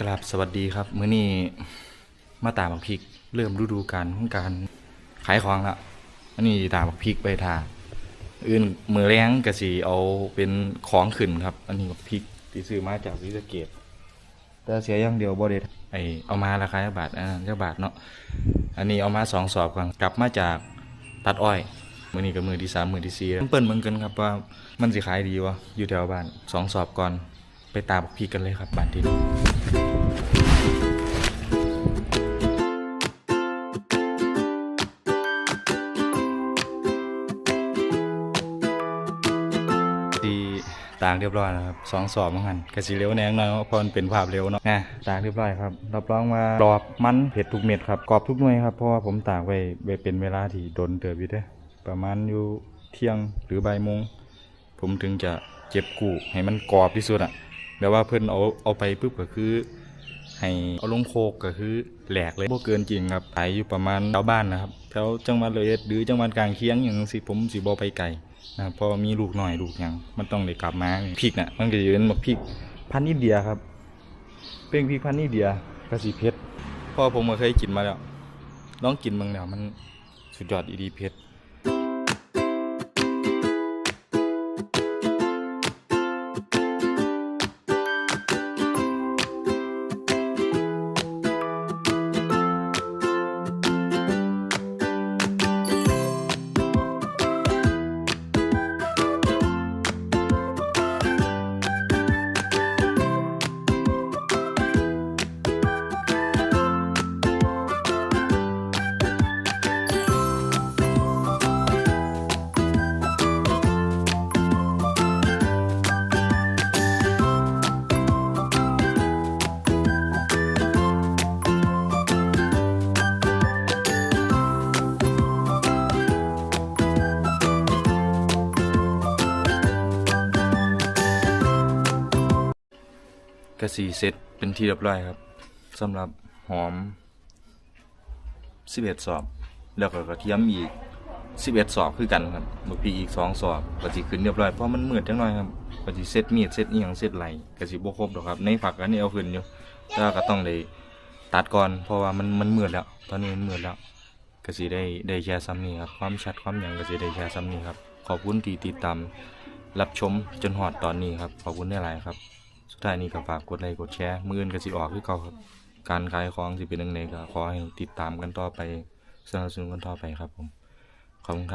กราบสวัสดีครับมื้อนี้มาตาบักพริก เริ่มฤดูกาลของการขายของละอันนี้ตาบักพริกไปทาอื่นมือแรงก็สิเอาเป็นของขึ้นครับ อันนี้บักพริกที่ซื้อมาจากวิสเกตแต่เสียอย่างเดียวบ่ได้ไอเอามาราคาจักบาทอันนั้นจักบาทเนาะอันนี้เอามาสองสอบก่อนกลับมาจากตัดอ้อยมือนี้กับมือที่สามมือที่สี่เปิ้นเหมือนกันครับว่ามันสิขายดีวะอยู่แถวบ้านสองสอบก่อนไปตาบักพริกกันเลยครับบ้านที่นี่ ต่างเรียบร้อยนะครับสองสอบเหมือนกันกระสีเร็วแนงหน่อยเพราะมันเป็นภาพเร็วเนาะนะต่างเรียบร้อยครับรับรองว่ากรอบมันเผ็ดทุกเม็ดครับกรอบทุกหน่วยครับเพราะว่าผมตากไว้ไว้เป็นเวลาที่โดนเติบอยู่เด้อประมาณอยู่เที่ยงหรือบ่ายโมงผมถึงจะเจ็บกูให้มันกรอบที่สุดอะแบบว่าเพิ่นเอาเอาไปปุ๊บก็คือ ให้เอาลงโคกก็คือแหลกเลยบ่เกินจริงครับขายอยู่ประมาณแถวบ้านนะครับแถวจังหวัดเลยหรือจังหวัดกลางเคียงอย่างสิผมสิบ่ไปไกลนะครับเพอมีลูกหน่อยลูกหยังมันต้องได้กลับมาพริกน่ะมันก็จะเป็นแบบพริกพันธุ์อินเดียครับ เป็นพริกพันธุ์อินเดียกระสิเผ็ดเพอผมก็เคยกินมาแล้วลองกินบางแล้วมันสุดยอดอีดีเผ็ด กระสีเสร็จเป็นที่เรียบร้อยครับสำหรับหอม 11 สอบ แล้วก็กระเทียมอีก 11 สอบคือกันครับบกพีอีก 2 สอบก็สิขึ้นเรียบร้อยเพราะมันมืดจังหน่อยครับก็สิเซตมีดเซตอีหยังเซตไหลก็สิบ่ครบดอกครับ ในฝักอันนี้เอาขึ้นอยู่แต่ว่าก็ต้องได้ตัดก่อนเพราะว่ามันมันมืดแล้ว ตอนนี้มันมืดแล้วก็สิได้ได้แค่ซ้ำนี้ครับความชัดความหยังก็สิได้แค่ซ้ำนี้ครับขอบคุณที่ติดตามรับชมจนฮอดตอนนี้ครับขอบคุณหลายครับ สุดท้ายนี้ก็ฝากกดไลค์กดแชร์มืออื่นก็สิออกคือเก่าครับ การขายของสิเป็นยังไงก็ขอให้ติดตามกันต่อไปสนับสนุนกันต่อไปครับผมขอบคุณครับ